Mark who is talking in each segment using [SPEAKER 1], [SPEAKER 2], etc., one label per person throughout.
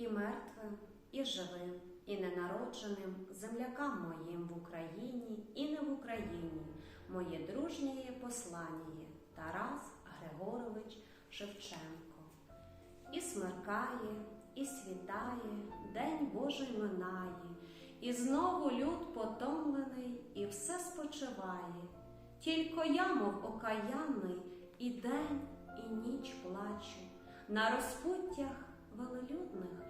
[SPEAKER 1] і мертвим, і живим, і ненародженим, землякам моїм в Україні і не в Україні, моє дружнє послання Тарас Григорович Шевченко. І смеркає, і світає, день Божий минає, і знову люд потомлений, і все спочиває. Тільки я, мов окаянний, і день, і ніч плачу, на розпуттях велелюдних,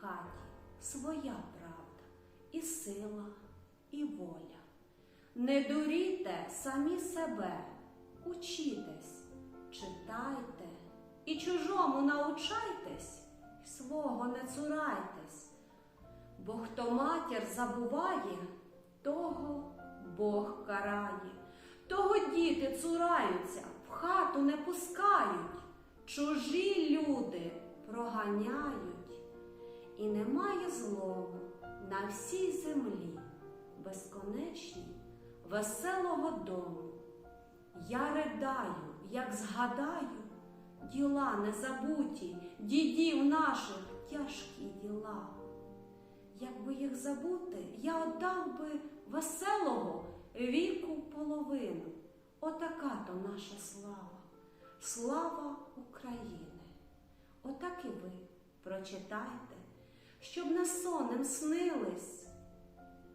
[SPEAKER 1] хаті своя правда, і сила, і воля. Не дуріте самі себе, учітесь, читайте, і чужому научайтесь, і свого не цурайтесь. Бо хто матір забуває, того Бог карає, того діти цураються, в хату не пускають, чужі люди проганяють, і немає злому на всій землі, безконечній, веселого дому. Я ридаю, як згадаю, діла незабуті, дідів наших тяжкі діла. Якби їх забути, я отдав би веселого віку половину. Отака то наша слава, слава України. Отак і ви прочитайте, щоб не сонним снились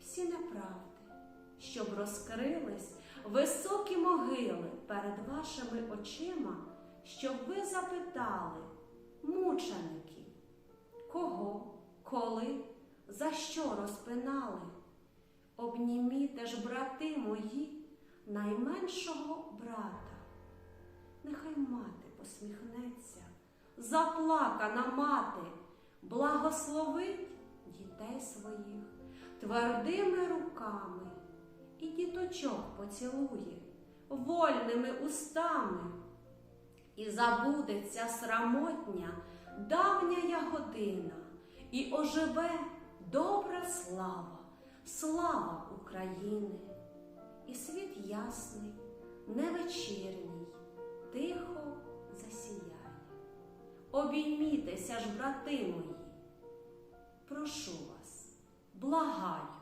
[SPEAKER 1] всі неправди, щоб розкрились високі могили перед вашими очима, щоб ви запитали, мученики, кого, коли, за що розпинали? Обніміте ж, брати мої, найменшого брата. Нехай мати посміхнеться, заплакана мати, благословить дітей своїх твердими руками і діточок поцілує вольними устами, і забудеться срамотня давня година, і оживе добра слава, слава України, і світ ясний, невечірній, тихо. Обіймітеся ж, брати мої, прошу вас, благаю.